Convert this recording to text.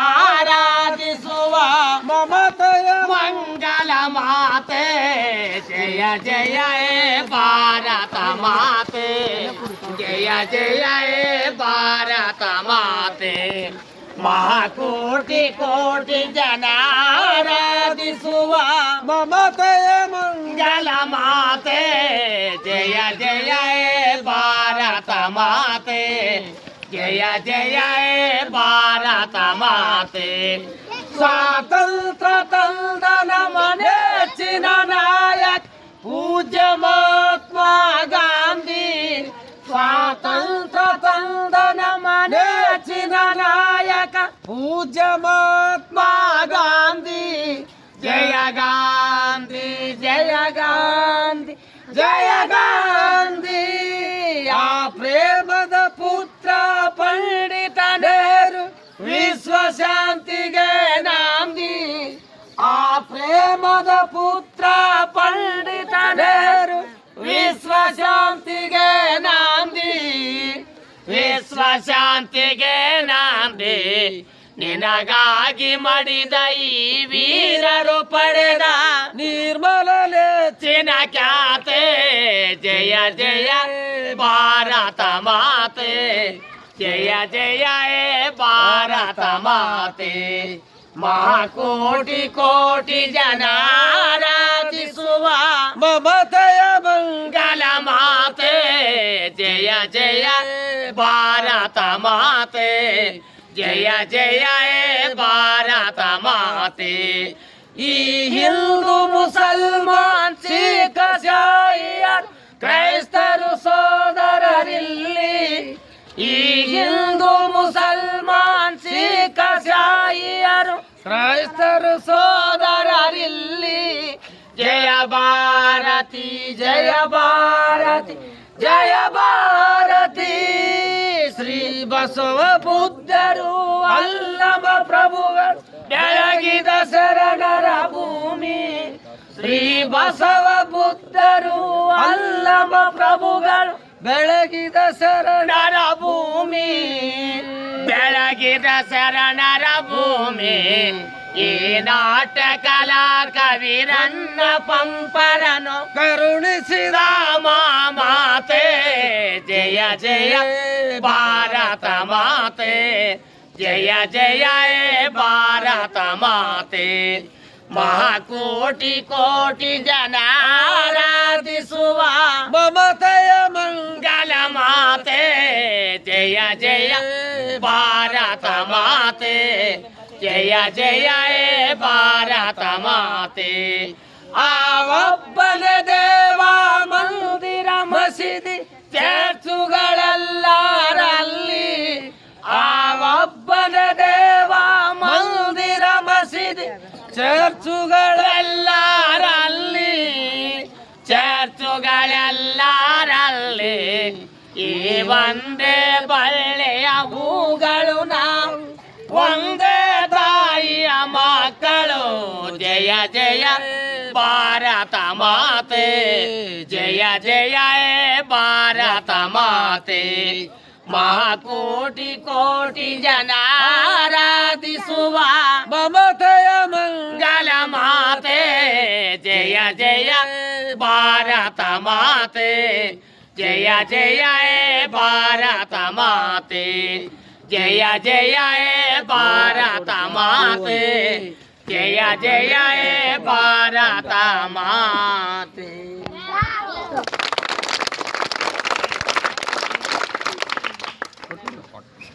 ಜನಾರಾಧಿಸುವ ಮಮತೆಯ ಮಂಗಲ ಮಾತೆ ಜಯ ಜಯ ಹೇ ಭಾರತ ಮಾತೆ ಜಯ ಜಯ ಹೇ ಭಾರತ ಮಾತೆ ಮಹಾಕೋಟಿ ಕೋಟಿ ಜನಾರಾಧಿಸುವ ಮಮತೆಯ ಮಂಗ ಮಂಗಲ ಮಾತೆ ಜಯ ಜಯ ಹೇ ಭಾರತ ಮಾತೆ జయ జయ భారత మాతే స్వాతంత్ర తందనమనేచిన నాయక్ పూజ్య మహాత్మా గాంధీ. స్వాతంత్ర తందనమనేచిన నాయక పూజ్య మహాత్మా గాంధీ. జయ గాంధీ జయ గాంధీ జయ గాంధీ. ఆ ప్రేమ ಶಾಂತಿಗೆ ನಾಂದಿ. ಆ ಪ್ರೇಮದ ಪುತ್ರ ಪಂಡಿತ ನೆಹರು ವಿಶ್ವ ಶಾಂತಿಗೆ ನಾಂದಿ. ವಿಶ್ವ ಶಾಂತಿಗೆ ನಾಂದಿ. ನಿನಗಾಗಿ ಮಡಿದ ಈ ವೀರರು ಪಡೆದ ನಿರ್ಮಲನೆ ಚಿನ ಖ್ಯಾತೆ. ಜಯ ಜಯ ಭಾರತ ಮಾತೆ. जया जया ए भारत माते महाकोटि कोटि जनाराति सुवा ममतया मंगल माते जया जया भारत माते जया जया ए भारत माते ई हिंदू मुसलमान ಈ ಹಿಂದೂ ಮುಸಲ್ಮಾನ್ ಸಿಖ್ ಶಾಹಿಯರು ಕ್ರೈಸ್ತರು ಸೋದರರಿಲ್ಲಿ ಜಯ ಭಾರತಿ ಜಯ ಭಾರತಿ ಜಯ ಭಾರತಿ ಶ್ರೀ ಬಸವ ಬುದ್ಧರು ಅಲ್ಲಮ ಪ್ರಭುಗಳು ಬೆಳಗಿದ ಶರಣರ ಭೂಮಿ ಶ್ರೀ ಬಸವ ಬುದ್ಧರು ಅಲ್ಲಮ ಪ್ರಭುಗಳು ಬೆಳಗಿದ ಶರಣರ ಭೂಮಿ ಬೆಳಗಿದ ಶರಣರ ಭೂಮಿ ಈ ನಾಟಕಲ ಕವಿರನ್ನ ಪಂಪರನು ಕರುಣಿಸಿದ ರಾಮ ಮಾತೆ ಜಯ ಜಯ ಭಾರತ ಮಾತೆ ಜಯ ಜಯ ಹೇ ಭಾರತ ಮಾತೆ ಮಹಾಕೋಟಿ ಕೋಟಿ ಜನಾರಾಧಿಸುವ ಜಯ ಜಯ ಭಾರತ ಮಾತೆ, ಜಯ ಜಯ ಭಾರತ ಮಾತೆ. ಆ ದೇವ ಮಂದಿರ ಮಸೀದಿ, ಚರ್ಚುಗಳಲ್ಲಾರಲ್ಲಿ. ಆ ದೇವ ಮಂದಿರ ಮಸೀದಿ, ಚರ್ಚುಗಳಲ್ಲಾರಲ್ಲಿ. ಚರ್ಚುಗಳೆಲ್ಲರಲ್ಲಿ. ಒಂದೇ ಬಳ್ಳೆಯ ಹೂಗಳು ನಾವು ಒಂದೇ ತಾಯಿಯ ಮಕ್ಕಳು ಜಯ ಜಯ ಭಾರತ ಮಾತೆ ಜಯ ಜಯ ಹೇ ಭಾರತ ಮಾತೆ ಮಹಾಕೋಟಿ ಕೋಟಿ ಜನಾರಾಧಿಸುವ ಮಮತೆಯ ಮಂಗ ಮಂಗಲ ಮಾತೆ ಜಯ ಜಯ ಭಾರತ ಮಾತೆ జయ జయ భారత మాతే జయ జయ భారత మాతే జయ జయ భారత మా